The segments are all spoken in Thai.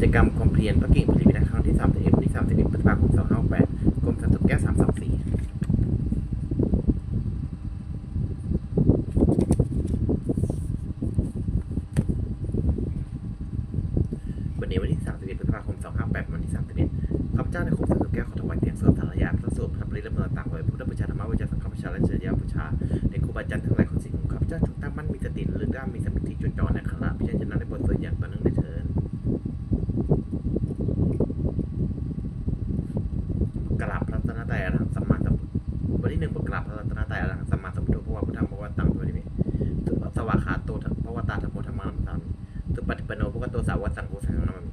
กิจกรรมความเพียรพระกิ่งผลิตนะครั้งที่3 1วันที่31พฤษภาคม2568กรมสันตุแก้ว324 วันนี้วันที่31พฤษภาคม258วันที่31ข้าพเจ้าในคมสันตุแก้วขอถวายเทียนสวดสารยาพระสวดพระปริละเมอต่างไว้พุทธบูชาธรรมบูชาสังฆบูชาและเจริญบูชาในครูบาอาจารย์ทั้งหลายของสิ่งของข้าพเจ้าจงตั้งมั่นมีสติหรือด้ามมีสมาธิจดจ่อในขณะพิจารณาในบทสวดอย่างต่อเนื่องในเถิดกราบพระรัตนตรัยอรหังสัมมาสัมพุทธวันที่หนึ่งบทกราบพระรัตนตรัยอรหังสัมมาสัมพุทโธพระวะพุทธังพระวะตังพระวะนิเมตุสวาก ขาโตพวตาธรรมโมธรรมังนัมสามิตุปฏิปโนพระวะโตสาวกสังโฆสังนามิ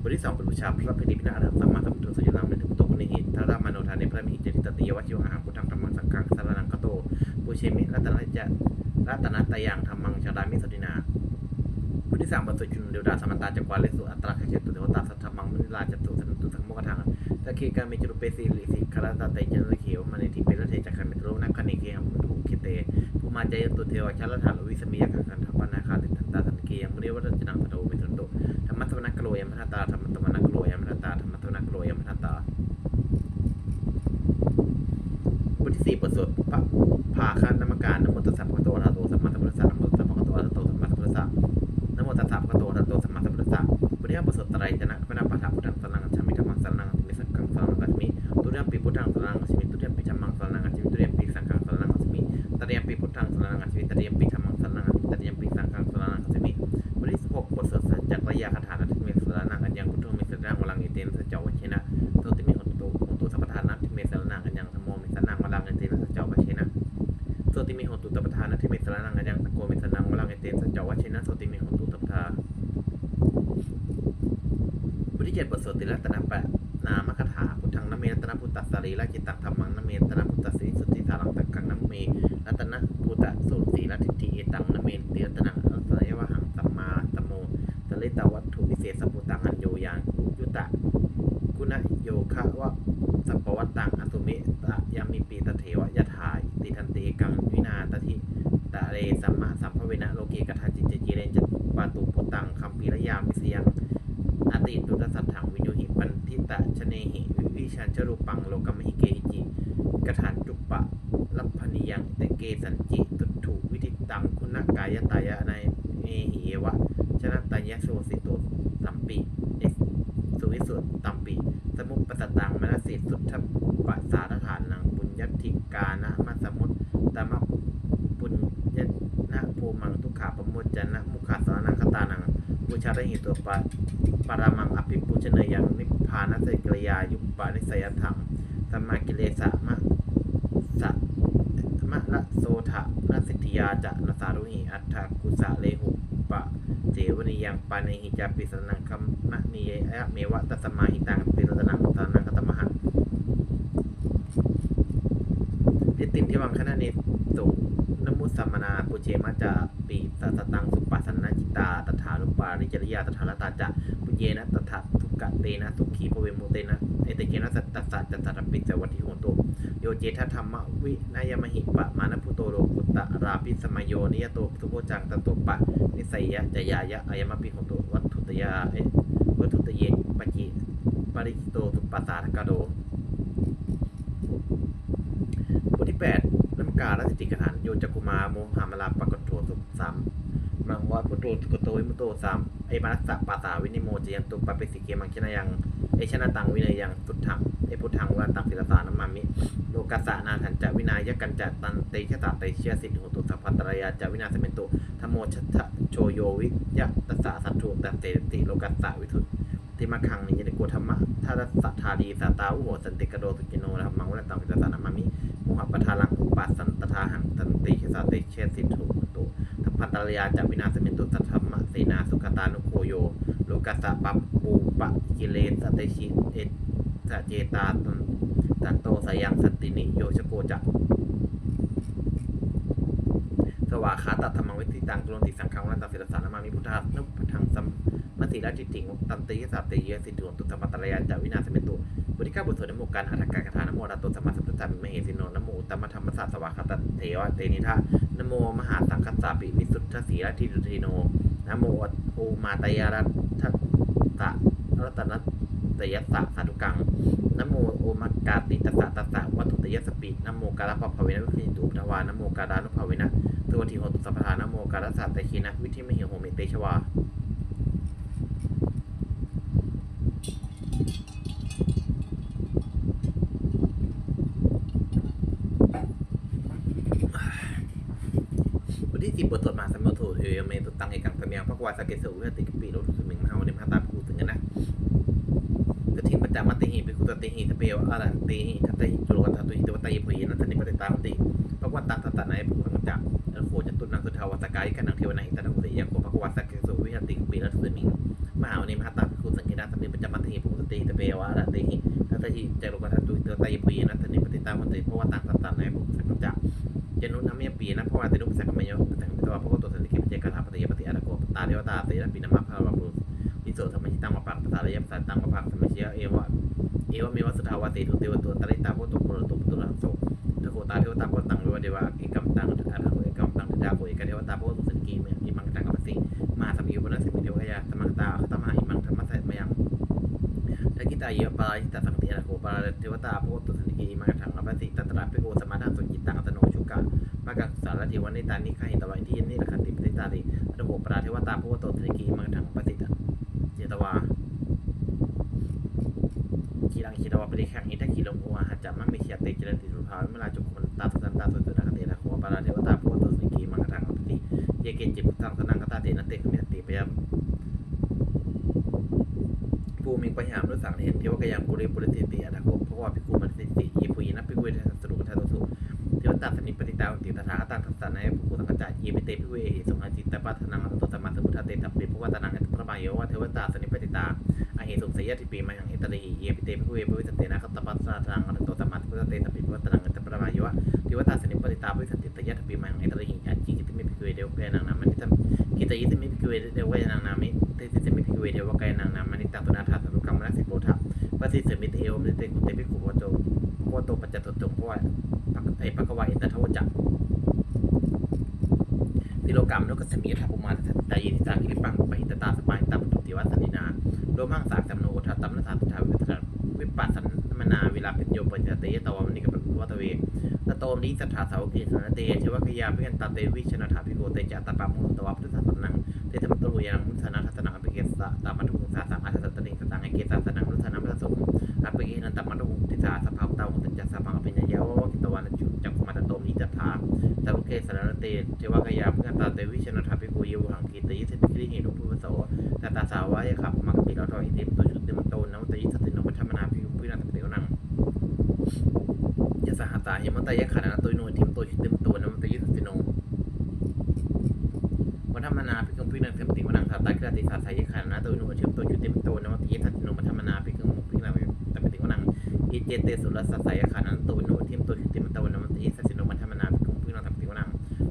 บทที่สองเป็นบูชาพระพิธิพิณอรหัสัมมาสัมพุทธสัจลังเป็นถึงโตกุณิหิตทารามโนทานในพระมิจติตติยวัชิวหาพุทธังธรรมังสังฆังสารนังคโตปุเชมิรัตนะจะรัตนะตยังธรรมังชาดามิสตินาบทที่สามบทสุจุนเดวดาสมันตาจักวาเลสุอัตราคเชตุเทวตาสัทธมังมุนิลาจตุสันตุสังโมกทังตะเคกามิจุรุเปสีลิสิคารตาเตจันเลเขียวมันทิเปรเทจักขันเมตโรนักคณิเคหัมมุเคเตภูมาใจยตุเทวชาลธาลวิสมิยคันทัปป นาคาติทันตาทันเกียมเรียกวัตจันังตะโดเมตุนโตธรรมะตวนักกโลยมพัตตาธรรมะตวนักกโลยมพัตตาธรรมะตวนักกโลยมพัตตาบทที่สี่บทสวดพระภาคาน เมรัตนพุทธสีสุทธิสารังตักกังนเมรัตนพุทธสุสีละทิฏฐิเอตังนเมติรัตนังอัสยวหังสัมมาสัมโมสลิตวัตถุวิเศษสัพพุตังอัญโยยานยุตะกุณโยคะวะสัพพวัตตังอสุเมตะยามิปีตเถวยะถายติทันเตกังวินาตทิตะเรสัมมาสัมภเวนะโลเกกทาจิจเจเจเรนจตุปาตุปุตังคัมปีระยามิสยังอติตุตสัทถังวิญโยหิปันทิตะชเนหิวิวิชันจรูปังโลกมหิเกหิจิกฐานจุปปะลัพพนิยังเตเกสันจิตุถุวิทิตังคุณกายตายะในเอหิเอวะ ชนะตายะโสสิโตตัมปิเอสสุวิสุตตัมปิ สตังมนสิสุทธปสาทฐานังบุญญทิกานะมัสมุตตมะปุญญนะภูมังทุกขาปมุจจนะมุขาสารนังคตานังบูชาได้หิตัวปะปรามังอภิปุชเนยังนิพพานัสกิริยายุปปานิสยธรรมสัมมากิเลสะมะสะมะละโสทะนัสิทธิยาจะนสารุหิอัฏฐกุสะเลหุปะ เสวนียังปานิหิจาปิสนังคัมมะนียะเมวะตัสมาหิตังปิรตนังตานังกตมหังทิติทิวังคณะเนตุนมุสสัมมนาปุเชมะจะปีตัสตังสุปัสสนจิตาตถาลุปาริจริยาตถาลตาจะปุเยนะตถา กะเตนะสุขีภเวมุเตนะเอเตเกนะสัตตสสะจัตตารปิสวัติโหตุโยเจทธรรมวินายมหิปะมานะพุโตโรกุตตะราปิสมโยนิยโตสุโพจังตโตปะนิสัยยะจยายะอายมะปิโหตุวัตถุตยาเอวัตถุตเยปจิปริจิโตสุปัสสาทกาโดบทที่แปดน้ำการัตติกฐานโยจักุมาโมหามลาปะกตโทสุสาม มังวัพุโตสุกโตวิมุโตสามไอมานัสสะปาสาวินิโมจยันตุปะเปสิเกมังชนะยังเอชนะตังวินัยยังสุดถังเอพุทธังวันตังศิลสานามามิโลกัสสะนาทันจะวินายกันจะตันเตชะตาเตเชียสิทธิโหตุสัพพัตรายาจะวินาสเมนตุธรรมโมชัตะโชโยวิยะตัสสะสัตถุตันเตติโลกัสสะวิทุติมะคังนิยเนโกธรรมะทารัสสะทาดีสาตาอุโหสันติกโดสุกิโนธรรมังวะตังวิจสานามามิโมหะปะทาลังอุปัสสันตทาหังตันติชะสาเตเชียสิทธิโหตุ พพัตรายาจะวินาสเมนตุสัทธรรมะเสนาสุขตานุโคโย โลกัสสะปัปปูปะกิเลสเตชิเอสเจตาตันตันโตสายังสันตินิโยชโกจักสวาคาตัธรรมังวิติตังกุลติสังฆังวันตสิรสานามามิพุทธานุปทังสัมมัสสีราจิติงตันติยสัตติยสิตุตุสัมปตตรยาจาวินาสเมตุบุติกาบุตรนโมการอัตถกากถานโมราโตสัมมาสัมพุทธามิเหสิโนนโมตัมมธรรมสัสสวาคาตเทวะเตนิทะ นโมมหาสังฆสาปิวิสุทธสีรทิตุเทโนนโมโอมาตยารัตตะรัตนัตยัสสะสาธุกังนโมโอมากาติตัสสะตัสสะวัตถุตยัสปินโมกาลปภเวนะวิคิตุปทวานโมกาลานุภาเวนะสวัสดิโหตุสัพพานโมกาลสัตตะคีนะวิธิมหิโหเมเตชวา วันที่สิบบทสวดมหาสัมโมโทเอเอเมตุตังเอ กังสมยังพระกวาเกสุเวติกปีโรทุสมิงมหาวเนมหาตาภูถึงกันนะกทิงปัจจามัตติหิปิคุตติหิทเปวอารันติหิทัตติจุลกัตตุหิตวตายพุยนันทนิปติตาหุติพระกวันตังทัตตะนายภูสังจักอันโคจตุนังสุทาวสกายกันังเทวนาหิตนะอุติยังโคพระกวาสเกสุวิหติกปีโรทุสมิงมหาวเนมหาตาภูสังเกนาสัมมิปัจจามัตติหิปิคุตติหิทเปวอารันติหิทัตติจุโลกัตตุหิตวตายพุยนันทนิปติตาหุติพระวันตัง เทวตาโพตุสันกีมังถังอภัสิตัตระปิโกสมาทังสุจิตังอัตโนชุกะมากังสารเทวนในตานิคาหิตวัยที่นี่ละคันติปติตาริระบบปราเทวตาพุทโตทริกีมังถังปฏิตเจตวาคีรังคีตวาปริขังหิตะคีลงหัวหัจจามังมิเชียเตจรติสุภาเวลาจุกุมตาสุสันตาสุจุนาคเตนะโคปราเทวตาพุทโตทริกีมังถังปฏิเยเกจิพุทธังสนังคตาเตนะเตขมิตติปยาม ภูมิปัญญามรุสังเห็นเทวกยังปุริปุริสิติอัตโคเพราะว่าพิกุมันสิติยีปุยนะพิกุเวทัสรุทัสสุเทวตาสนิปติตาติตถาตังทัสสะในภูสังกัจจายเยมิเตพิเวหิสงอาจิตตปัฏนังอัตโตสัมาสมุทธะเตตัปปิภวตนังอัตตระมายโยวะเทวตาสนิปติตาอเหิสุสยติปีมังเหิตริหิเยมิเตพิเวภวิสเตนะคัตตปัฏนังอัตโตสัมมาสมุทธะเตตัปปิภวตนังอัตตระมายโยวะเทวตาสนิปติตาภวิสันติตยะตปีมังหิตริหิอัจจิกิตมิภิเวเดวกายนางนามิตัมกิตยิตมิภิเวเดวกายนางนามิ เตติตมิภิเวเดวกายนางนามานิตังตุนาทัสสุกัมมะสิโกทะปฏิสมิตเอวมิเตกุเตปิกุโวโตโวโตปัจจตุตงเพราะว่าไอปะกวาอินตทวจักติโลกรรมนกสมีทัพปุมาตายินิสากิริปังปะหิตตาสปายตัมตุติวัสนินาโดมังสากจำโนทัตตัมนสาตุทาวิปัสวิปัสสนมนาเวลาเป็นโยปัญจเตยตวามนิกปวัตเวตโตมนิสัทธาสาวกิสนเตชวกยาเพื่อนตาเตวิชนะถาภิโกเตจัตตปะมุตตวะพุทธ ตุลุยังมุสนาทัสนังอภิเกสะตามัทุงสาสังอาสตติสตังเอเกสาสนังมุสนามัสสงอภิเกนันตมัทุงติสาสภาวตาหุตัญจัสสะพังอภิญญายาวะกิตวานจุจักขมาตโตมนิจัตถาตาวุเกสารเตเทวกายาเพื่อนตาเตวิชนทัพพิโกเยวหังกีตยิสิคิริหินุภูวโสตาตาสาวายขับมักปิลอทอิติตุชุติมโตนมตยิสตินมัชมนาพิยุพินันตเตวนังยสหัตาหิมตายขันนตุยโนทิมโตชุติมโตนมตยิสติโนวัฒมนาพิคุมพินันเทมติวนัง สาตากระติสายขันนตุยโนทิมโตชุติมโตนมตยิสติโนมัชมนาพิคุมพินันเทมติวนังอิเจเตสุรสัสายขันนตุยโนทิมโตชุติมโตนมตยิสติโนมัชมนาพิคุมพินันเทมติวนัง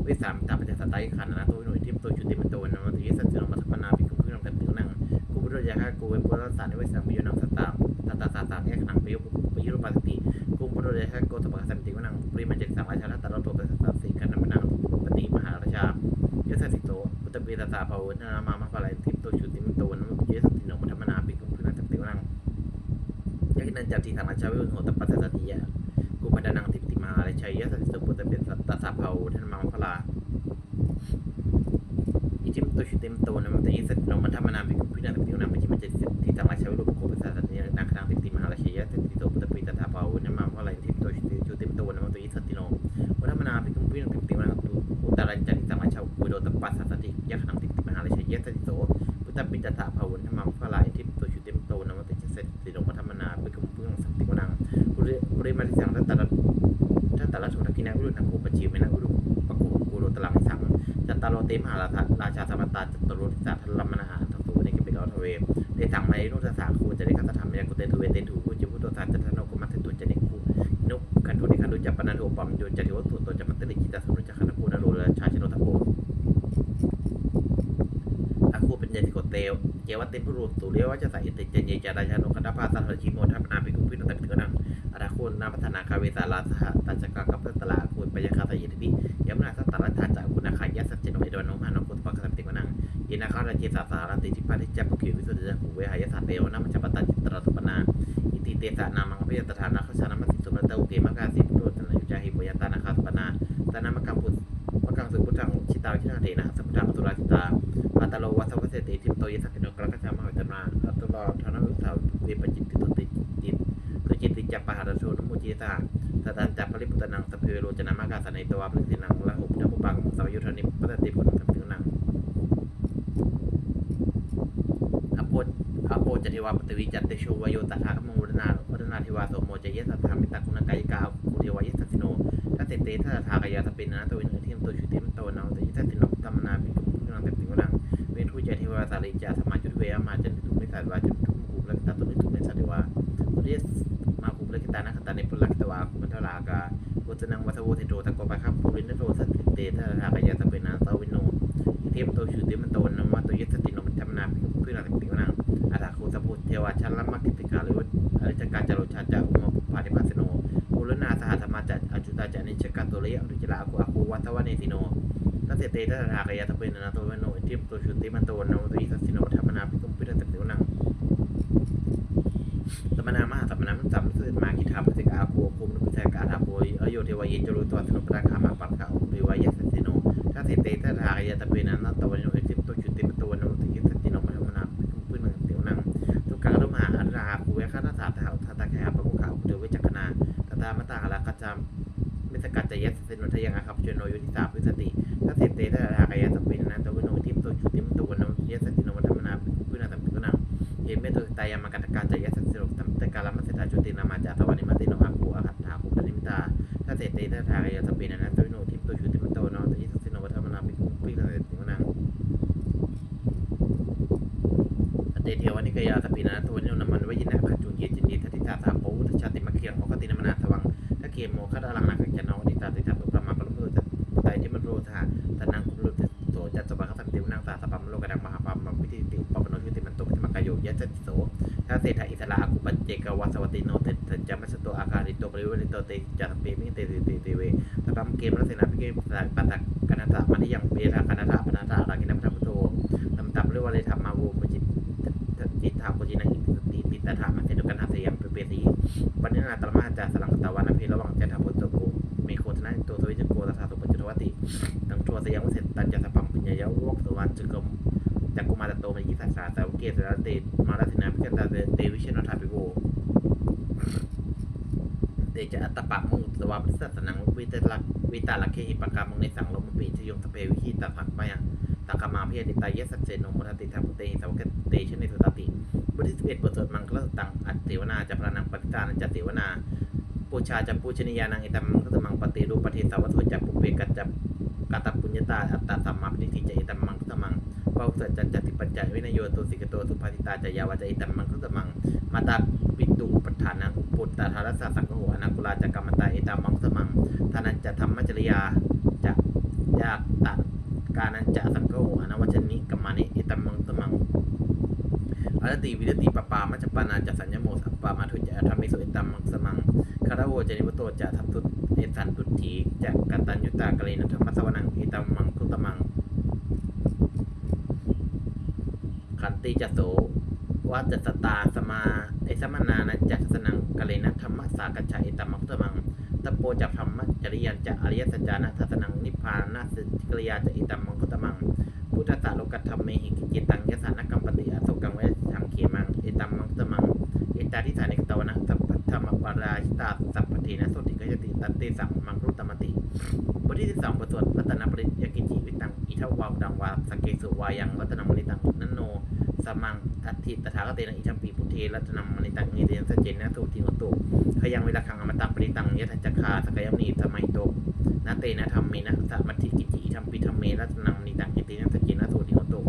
วิสามตาปัจจสายขันนะตัวหน่วยทิมตัวจุติมตัวนะมันติสัจจนมัทมนาภิกขุพิรังกันติวนังกูบุรุษยาฮะกูเวปุระสานวิสังมิโยนังสตามตาตาตาตาแยกหนังไปยุปยุรปัสติกูบุรุษยาฮะโกตปะสัมติวนังปริมันจักสังราชาตาโรโตตัสสะสีกันนมนังปฏิมหาราชายศสิโตอุตเบตตาภาวนามา ชาวิโหตปัสสติยะกูปัดานังติติมหาราชายยะสสิโตปุตเบตตสาภาวนามาภาลาอิจิมตุชิเตมโตนะมันจะยิสัตโนมันธรรมนาภิกุพิณาภิกขุนามันจิมันจะที่ตังราชาวิรุปโคปัสสะสัญญานาครังติติมหาราชยะติติโตปุตตปิตถาภาวุนมาภาลัยทิมโตชิติชุติมโตนะมันจะยิสัตโนมันธรรมนาภิกุพิณาภิกขุนาอุตรัญจันติตังราชาวิโรตปัสสัติยักขังติติมหาราชยะติโตปุตตปิตถาภาวุนะมา ตตาโรเตมหาราชาราชาสมัตตาจัตตโรติสาทัลลัมนาหาทัตุเนกปิโลทเวเดสังไมนุสสาคูจะได้คัตธรรมยากุเตทุเวเตนถูกุจิพุตโตสาจัตโนกุมัตตุจะเนกุนุคันทุนิคันดุจัปปนาโทปัมโยจติวัตถุโตจะมัตติลิจิตาสมุจคันคูนาโรลชาชโนทโกอาคูเป็นยาติโกเตวเจวัตเตินผู้รูสุเรียวัจจะใส่ติเจเยจาราชานุคตาภาสัน นาพัฒนาคาเวสาลาสหตัจกากัปตลาคุณปยคาสยิทิพิยมนาสัตตรัฐาจากคุณอาคายะสัจเจโนเอดวานมานุคุณปักสัมติวนังยินาคาราเจสาสารันติจิปาริจัปกิวิสุทธิจักุเวหายสัตเตวนามัจจปตัจิตรตุปนาอิติเตสานามังอภิยตถานาคชานามัสิสุรตะอุเกมกาสิพุทธนายุจาหิปยตานาคาตุปนาตานามกัมพุทมกังสุพุทธังชิตาวิชาเทนะสัมพุทธังอตุราชิตาปัตตโลวัสวัสเสติทิมโตยสักกิโนกรักชามาวิตนาอัตตลอธนวิสาวเวปจิตติตุ จิตติจัปปหารโชนมุจิตาตตันจัปปริปุตนังสพเพโรจนามากาสนัยตวาปลิสินังละหุปนมุปังสวยุทธนิปัตติพุทธังสัมพินังอโพอโพจติวาปติวิจัตติโชวโยตัทากมงวรนาวัฒนาทิวาโสโมจเยสัทธามิตาคุณกายกาภูเทวายสัสิโนทัตเตเตทัตถากายาสปินนาตวินเทียมตัวชุติมโตนาตยิทัสสิโนตัมนาปิกุนังสัมพินังเวทุจเทวาสาริจาสมาจุดเวมาจันทุมิสาดวาจุดทุมภูมิลักตาตุนิทุมิสาดิวาตุเรส มาภูมิลักตานักตานิปุลักตวาภูมิทลากาวุฒนังวัฒโวเทโตตะโกปะคับภูรินโตสัตติเตทะรากายาตเปนาตวิโนเทมโตชูติมันโตนมาตุยสติโนมันธรรมนาพินาติวนังอาตาคูสพุทเทวาชัลมักกิติกาลิวอริจการจโรชาจาอุมาปุปาติปัสโนภูรนาสหัธรรมาจัอจุตาจานิจกาตุเรอริจลาอคุอาคูวัตวเนติโนทัสเสเตทัสถากายาตเปนนาโตเวโนอิทิปโตชุติมันโตนโนตุอิสัสสิโนธรรมนาภิกุมพิทัสติวนังตมนามหาตมนา มันมาคิทาปฏิกาโคภูมินุปิสกาทาโพยอโยเทวายจรุตวัสนุปราคามาปัตถาอุริวายสัสสิโนทัสเสเตทัสถากายาตเปนะนาโตเวโนอิทิปโตชุติมันโตนโนตุอิสัสสิโนธรรมนาภิกุมพิทัสติวนังทุกการุมหาอันราคูเวคานาสาทาทัตตะแคปะมุขาอุเทวิจักนาตตามตาหลักกัจามมิสกัจจะยัสสิโนทยังอาคับเจโนยุทิสาพิสติถ้าเสพเตถ้าทายตะตะวิโน เตเทวานิกยาตปินะตัวนิโนนมันวยินะขจุนเยจินดีทัติตาสาปูทชาติมะเคียงโอคตินมนาสวังถ้าเกมโมคดาลังนาคัจจนนอติตาติตาตุปรมาปรมุตไตจิมโรธาตนังคุรุติโสจัตสปะคัสันติวนังสาสปัมโลกดังมหาปัมมวิธิติปปโนชุติมันตุพิมกายโยยัสสิโสถ้าเศรษฐอิสระอกุปัจเจกวัสวัติโนเตสัจมัสโตอาคาริโตปริวริโตเตจัตเปมิเตติเตเตเวตปัมเกมรัสนาพิเกปัตตะกนันตะมันิยังเปราคณตะปนาตะรากินัมทัพโตตัมตัมเรวะเลธรรมาวูปจิตจิตถาปุจินังอิติติต ถามัเสดุกันหาเสยังเปเปสีปัญญาตรมาจาสลังกตวานาเพระวังจันทพุตโตโกเมโคทนะโตโตวิจโกตถาตุปจจุวัติตังทัวสยามเสร็จตันจะสปัมปัญญายาวกสวรรค์จึงกมจักกุมารตโตมยิสัสสาสาวเกสระเตมาราธินาพิกันตาเตวิเชนทาปิโกเตจะอัตตปะมุสวาปิสัสนังวิตลักวิตาลักเคหิปกามุงในสังลมปีชยงสเปวิหิตัพักไปยังตักมาเพียติตายสัจเจโนมุทติธรรมเตหิสาวกเตชนิสุตติ บทที่สิบเอ็ดบทสวดมังคลตังอัตเสวนาจะพระนังปฏิตานจะเสวนาปูชาจะปูชนียานังอิตัมมังคตมังปฏิรูปฏิสาวัตถุจักปุเปกัจจกาตปุญญาตาอัตตาสัมมาปิทิจอิตัมมังคุตมังปาสัจจันจติปัญจวินโยตุสิกโตสุภาติตาจยาวาจอิตัมมังคุตมังมาตาปิตุปัฏฐานังปุตตาธารสสังโฆอนังกุลาจักรรมตาอิตัมมังคุตมังทานันจะธรรมจริยาจะยากตัดกานันจะสังโฆอนัวัชนิกัมมานิอิตัมมังคุตมังอร ติวิรติปปามัจจปานาจัสัญญโมสัปปามาทุจะธรรมิสุอิตัมมังสมังคารโวเจนิวโตจะทัพทุเอตันตุถีจะกัตตัญยุตากะเลนะธรรมสวนังอิตัมมังคุตมัง ขันติจโสวัจสตาสมาไอสมนานะจัสนังกะเลนะธรรมสากจฉาอิตัม สัพพธรรมปาราชิตาสัพพเทนะสติกยติตัตติสัมมังรุตมติบทที่สิบสองบทสวดรัตนปริยกิจิวิตังอิทวาวดังวาสเกสุวายังรัตนมณิตังนันโนสมังอัตถิตถาคเตนะอิชัมปีพุทเทรัตนมมณิตังเอเดนสเจนนะตุติโหตุขยังเวลาคังอมตังปริตังยะทัจคาสกยมนีสมัยโตนาเตนะธรรมเมนะสัมมัติกิจิอิชัมปีธรรมเมรัตนมมณิตังเอเดนสเจนนะตุติโหตุ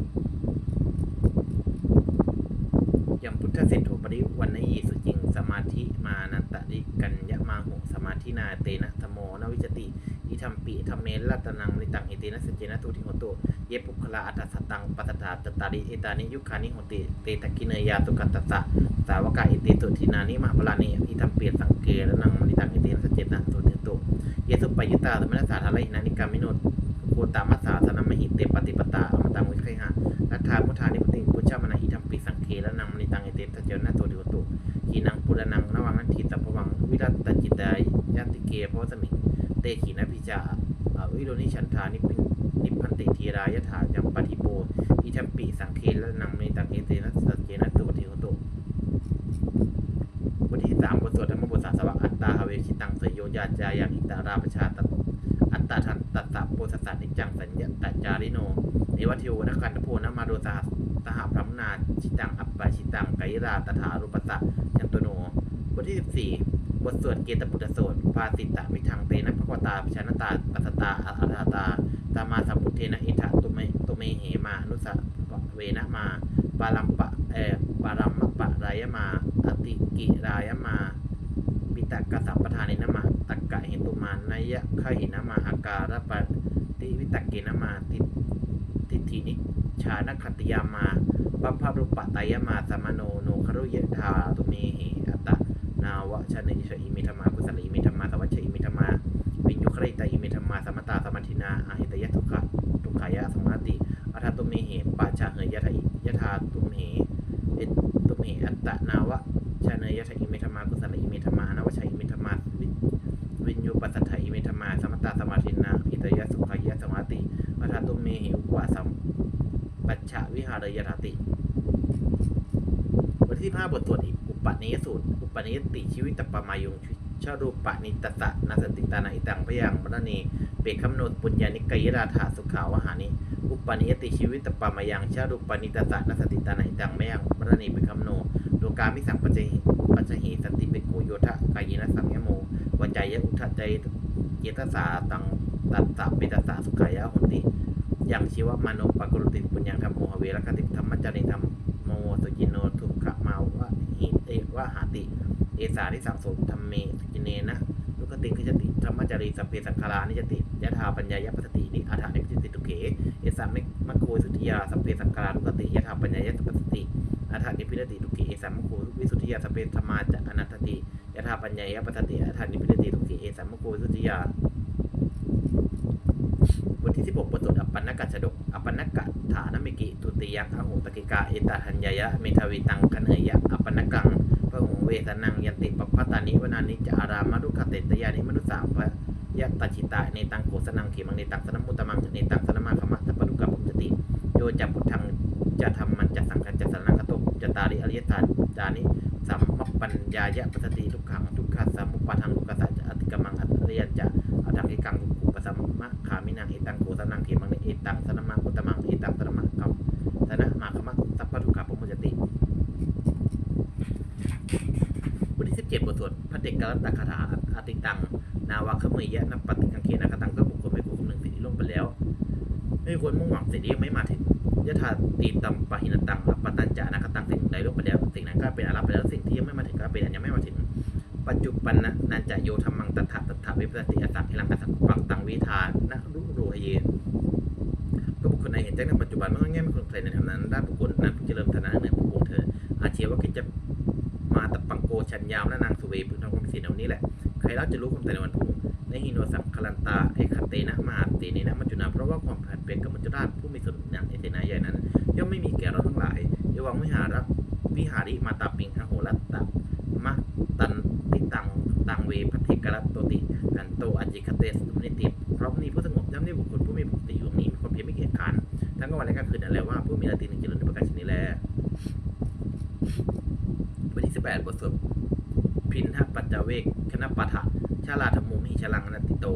ยมพุทธเศรษฐปริวันนยีสุจิง สมาธิมานันตริกัญญะมาหุสมาธิ นาเตนะธโมนวิจติอิทัมปิธรรมเมรัตนังนิตังเอเตนะสเจนะตุทิโหตุเยปุคละอัตสตังปัตตาจตาริเอตานิยุคานิโหติเตตะกิเนยาตุกัตตะสาวกาอิติตุทินานิมาปลานิอิทัมเปียสังเกรนังนิตังเอเตนะสเจนะตุทิโหตุเยสุปยิตาสมณสาธารินานิกามิโนโคตามัสสาสนมหิเตปฏิปตาอมตังวิเคหะรัฐามุทานิปติงปุชฌามนาอิทัมปิสัง เครนังนิตังเอเตนะเจนะตุทิโหตุขีนังปุรนังนวังนันทีสัพวังวิรัตตจิตายยติเกเพราะสมิงเตขีนพิจาอวิโรนิชันทานิปินิพันติทีรายถายังปฏิโปอิทัมปิสังเคละนังเมตังเอเตนะสัจเจนะตุทิโหตุบทที่สามบทสวดธรรมบทสาสวะอัตตาหเวชิตังสยโยยาจายังอิตาราปชาตอัตตาทันตัสสะโพสัสสะนิจจังสัญญาตจาริโนเอวะเทวนะกันตโพนมาโดสา สหพรมนาชิตังอัปปะชิตังไกราตถารุปสะยันตโนบทที่ 14 บทสวดเกตปุตตโสดปาติตะมิทังเตนะพระวตาพิชานตาปัสตาอาราตา ตามาสัมพุทเทนะอิทะตุเมตุเมเหมาอนุสะเวนะมาปารัมปะเอปารัมมะปะรายมาอติกิรายมาปิตะกะสัมปทานินะมาตักกะเหตุมานายะขหินะมาอาการะปะติวิตกเกนะมาติทิฏฐินิ ชานคติยามาปัพพรุปะตายมาสมโนโนครุเยธาตุเมเหอัตตะนาวะชะเนชอิมิธรรมากุสลอิมิธรรมาสวัชอิมิธรรมาวิญยุคริตาอิมิธรรมาสมตาสมัทินาอาหิตยะทุกขะทุกขายะสมาติอัฏฐตุเมเหปะชะเหยยะทะอิยะธาตุเมเอตุเมอัตตะนาวะชะเนยะทะอิมิธรรมากุสลอิมิธรรมานาวะชอิมิธรรมาวิวิญยุปัสสัทธะอิมิธรรมาสมตาสมาทินาอาหิตยะสุขายะสมาติอัฏฐตุเมเหอุปวะสัมปั จฉะวิหารยะทติ บทที่ห้าบทสวดอุปนิยสูตร อุปนิยติชีวิตตปมายุงชารูปนิตสะนาสติตานาอิตังพยังมรณีเปกคำโนดปุญญานิกายราธาสุขาวหานิอุปนิยติชีวิตตปปมายังชารูปนิตสะนาสติตานาอิตังพยังมรณีเปกคำโนโลกามิสังปัจจิปัจจหิสติเปกโกโยทะกายินะสังยโมวัจจยะอุทะใจเยตสาตังตัสสะเปตสะสุขายะหุนติ ยังชีวมโนปกรุติปุญญังธรรมโมหเวรคติธรรมจริธรรมโมสุจิโนทุกขมาวะหิเอวะหาติ เอสานิสังโสธรรมเมสุจิเนนะลุกติงขจติธรรมจรีสัพเพสังขารานิจติยะธาปัญญายปัสตินิอาถานิพิติตุเขเอสามิมัคโคสุทิยาสัพเพสังขาราลุกติยะธาปัญญายปัสติอาถานิพิติตุเขเอสามัคโควิสุทิยาสัพเพธรรมาจะอนัตติยะธาปัญญายปัสติอาถานิพิติตุเขเอสามัคโควิสุทิยา 16บทสวดอัปปนกัจฉดกอัปปนกะฐานมิกิทุติยักอโหตกิกาเอตหัญญยะเมทวิตังคเนยะอัปปนกังพระหงเวสนังยันติปปพัตตานิวนานิจอารามารุขเตตยานิมนุสาพยะตชิตาเนตังโกสนังเขมังเนตังสนมุตมังเนตังสนมาคมะสัพพดุกัมปุจติโยจะพุทธังจะทำมันจะสังคัญจะสนังคตุจะตาริอริยตาจานิสัมมปัญญายะปัสสติทุกขังทุกขสามุปปาทังทุกขสัจจะอติกมังอัตเรียนจะ อาดังเอกังกุปสัมมะขามินังเอตังโกสนังเขมังเอตังสนมังอุตมังเอตังสนมังกัมสนะมาคมะสัพพทุกขะปมุจติบทที่สิบเจ็ดบทสวดพระเดกกรัตตคาถาอาติตัง นาวาขเมยยะนปฏิกังเขนะกตังก็บุคคลไม่ควรคำนึงสิ่งที่ล่วงไปแล้ว ไม่ควรมุ่งหวังสิ่งที่ยังไม่มาถึงยะถาตีตัมปะหินตังอัปปตัญจานะกตังสิ่งใดล่วงไปแล้ว สิ่งนั้นก็เป็นอารัปไปแล้วสิ่งที่ยังไม่มาถึงก็เป็นอันยังไม่มาถึง ปัจจุบันนะนันจะโยธรรมังตถาตถาวิปัสสติอสังหิลังกสังปังตังวิธานะรุโรหเยก็บุคคลในเห็นแจ้งในปัจจุบันไม่ง่ายไม่ควรใครในธรรมนั้นได้บุคคลนั้นผู้เจริญฐานะเหนือผู้ปวงเธอ อาเชียวว่ากิจจะมาตะปังโกชันยาวและนางสุเวพึงทำความเสียเหล่านี้แหละใครเล่าจะรู้ความแต่ในวันพรุ่งในฮิโนสังคลันตาไอคันเตนะมาเตเนนะมัจจุนาเพราะว่าความผันเปลี่ยนกับมัจจุราชผู้มีส่วนหนักในเสนาใหญ่นั้นย่อมไม่มีแก่เราทั้งหลายยวังวิหาระวิหาริมาตาปิงอโหรัตตะมะตันติตังตัง เวพัทธิกรัตโตติกันโตอัจิคเตสตุนิติเพราะนี้ผู้สงบย่อมได้บุคคลผู้มีปกติอยู่นี้มีความเพียรไม่เกียจคร้านทั้งกลางวันและกลางคืนนั่นแหละว่าผู้มีอาติหนึ่งเจริญในประการชนี้แลบทที่สิบแปดบทสวดพินทปัจจเวกคณปะทะชาลาธรรมูมิหิชลังอนัตติโต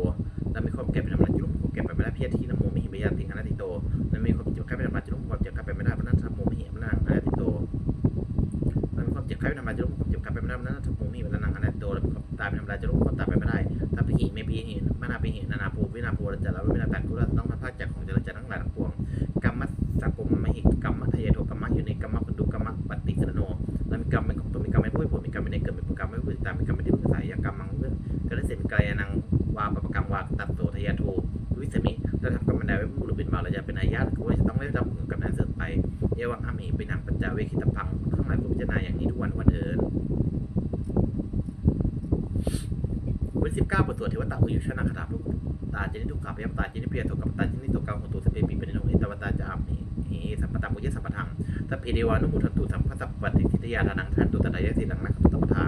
และมีความแก่เป็นธรรมดาจุลุ่มความแก่ไปไม่ได้เพียรที่นโมมิหิเบยาติงอนัตติโตและมีความเจ็บไข้เป็นธรรมดาจุลุ่มความเจ็บไข้ไปไม่ได้เพราะนั้นธรรมโมมิหิมนังอนัตติโต มันมีความเจ็บไข้เป็นธรรมดาจะรู้ความจ็บไข้เป็นธรรมดานั้นทุกมุมมีเป็นนังอนัตโตแล้วตายเป็นธรรมดาจะรู้ความตายไปไม่ได้ทัพพิหิไม่ปีหิมานาปีหินานาภูวินาภูเราจะแล้ววินาตังกุลต้องมาพากจากของเจริญจะทั้งหลายทั้งปวงกรรมสักกมมหิกรรมทะเยโทกรรมอยู่ในกรรมพันธุกรรมปฏิกรโนแล้วมีกรรมเป็นของตัวมีกรรมเป็นผู้ผลมีกรรมไม่ได้เกิดเป็นกรรมไม่พูดตามเป็นกรรมไม่ได้พึงสายยกรรมมังเรื่อกระเสนกายนังวาปปกรรมวาตัดโตทายาโทวิสมิเราทำกรรมใดไว้ผู้หรือเป็นบาวเราจะเป็นอายาคือว่าจะต้องได้รับผลกรรมนั้นเสริมไปเอวังอามีเป็นนางปัญจเวคิตพังข้างหลังผมพิจารณาอย่างนี้ทุกวันวันเอิญ วันสิบเทวดเทวตาอุยุชนะคาถาทุกตาเจนิทุกขาพยาตาเจนิเปียโตกับตาเจนิโตกาหุตุสเปปีเป็นโนเอตวตาจามีเอสัมปตามุยสัมปทังสัพเพเดวานุมุทันตุสัมพัสสปฏิทิทยาทานังท่านตุตตายะสิลังนักตุตปทา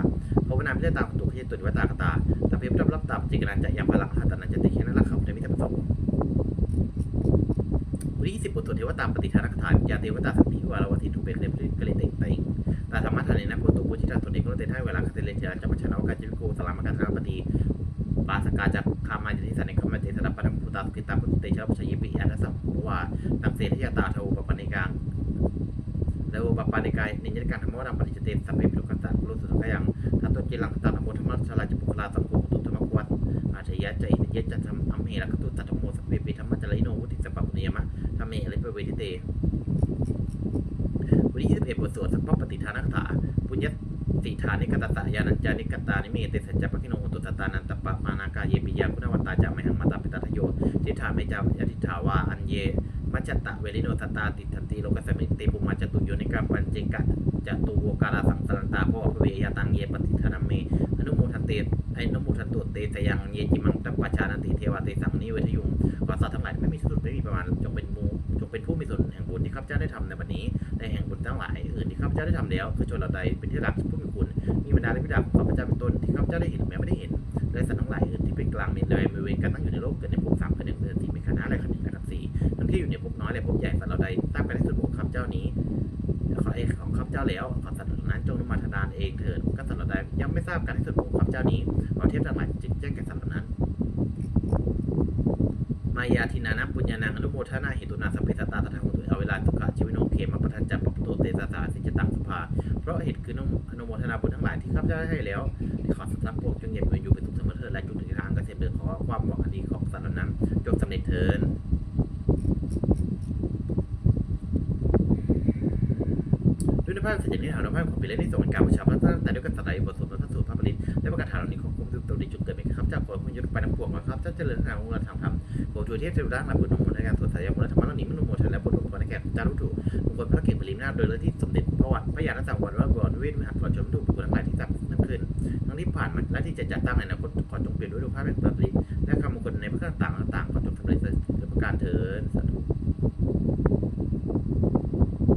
ภาวนาพิเรตาตุขยตุนิวตาคตาตะเพปรับรับตาจิกนันจะยังพลังหัตนันจะติเขนัลักขในมิตรประสงค์วันที่20บทสวดเทวตาปฏิทานคาถายาเทวตาสัมภิวารวติทุเบกเลปริกเลเตงเตงตาธรรมะทานในนักปุตุปุชิตาตนเอกโลเตท้ายเวลาคาเตเลเจจัมชนะวกาจิวิโกสลามกันธนปฏิปาสกาจากคามา จติสันนิคมเจสดับปนัมพุตาสุกิตาพุตเตชะปุชยิปิอันสัมภวาตังเสทยาตาเทวปปานิกังแล้วบาปาในกายนิยการธรรมะดังปฏิจเตสัพเพปิโลกัตตะกุลสุทกยังทัตโตจิลังตัตธรรมธรรมชาลาจปุคลาสังโฆตุตมะวัตอาชยะใจเยจัตธรรมอัมเหระกตุตัตธรรมโมสัพเพปิธรรมะจริโนวุติสัพปุญญมะธรรมเมอริปเวทิเตวันที่21บทสวดสัพพปฏิทานักถาปุญญ สิทานิกตตะยานัญจานิกตานิเมเตสัจจปะกิโนตุตตานันตปะมานาคาเยปิยาคุณวัตตาจาไมหังมาตาปิตาทโยทิฏฐาเมจายทิฏฐาวาอันเยมัจจตะเวริโนตตาติทันติโลกสมิติปุมาจตุโยนิกรรมปัญเจกะจตุโวการาสังสรันตาพ่อเวยาตังเยปฏิธานเมอนุโมทันเตไอนุโมทันตุเตสยังเยจิมังตัปปชานันติเทวาเตสังนิเวทยุงขอสัตว์ทั้งหลายไม่มีสุดไม่มีประมาณจงเป็นมู จงเป็นผู้มีส่วนแห่งบุญที่ข้าพเจ้าได้ทำในวันนี้ในแห่งบุญทั้งหลายอื่นที่ข้าพเจ้าได้ทำแล้วคือชนเราใดเป็นที่รักผู้มีคุณมีบรรดาและพิดาของข้าพเจ้าเป็นต้นที่ข้าพเจ้าได้เห็นหรือแม้ไม่ได้เห็นและสัตว์ทั้งหลายอื่นที่เป็นกลางมีเลยมีเวรกันตั้งอยู่ในโลกเกิดในภพสามขันหนึ่งเดือนสี่ม่ขนาอะไรขันหนึ่งนะครับสี่ทั้งที่อยู่ในภพน้อยและภพใหญ่สัตว์เราใดทราบกันที่สุดของข้าพเจ้านี้ขอเอกของข้าพเจ้าแล้วขอสัตว์เหล่านั้นจงนมาทดานเองเถิดก็สัตว์เราใดยังไม่ทราบกันที่สุดของข้าพเจ้านี้ขอเทพทั้งหลายจึงแจ้งแก่สัตว์เหล่านั้นายาทินานะปุญญานังอนุโมทนาเหตุนาสัพเพสตตาตถาคตุเอาเวลาสุขะชีวิโนเคมาประทันจัปปโตเตสาสาสิจตังสุภา เพราะเหตุคืออนุโมทนาบุญทั้งหลายที่ข้าพเจ้าได้ให้แล้วขอสัตว์พวกจงเย็นเป็นอยู่เป็นสุขเสมอเถิดและจงถึงทางเกษมเดินขอความหวังอันดีของสัตว์นั้นจงสำเร็จเถิด ด้วยพระเสด็จนิทานพระความเป็นเล่นที่ทรงการบูชาพระเจ้าแต่ด้วยกษัตริย์บทสวดพระสูตรพระปริตและประกาศฐานนี้ของกรมสุตัวดีจุดเกิดเป็นข้าพเจ้าขอคุณยศไปน้ำพวงมาครับเจ้าเจริญทางองค์ธรรมธรรมโปรดทูเทพเทวดานมาบุญนมในการสวดสายมนธรรมะเหล่านี้มนุโมทนาและบทบทในแก่จารู้ถูกมงคลพระเกศบริมนาถโดยเลือที่สมเด็จพระวัดพระยาณสังวรวรวรเวทมหาตลอดจนดูบุคคลทั้งหลายที่ทราบนั้นขึ้นทั้งที่ผ่านมาและที่จะจัดตั้งในอนาคตขอจงเปลี่ยนด้วยรูปภาพแบบปริตและคำมงคลในพระต่างต่างขอจงสำเร็จประการเถิดสาธุ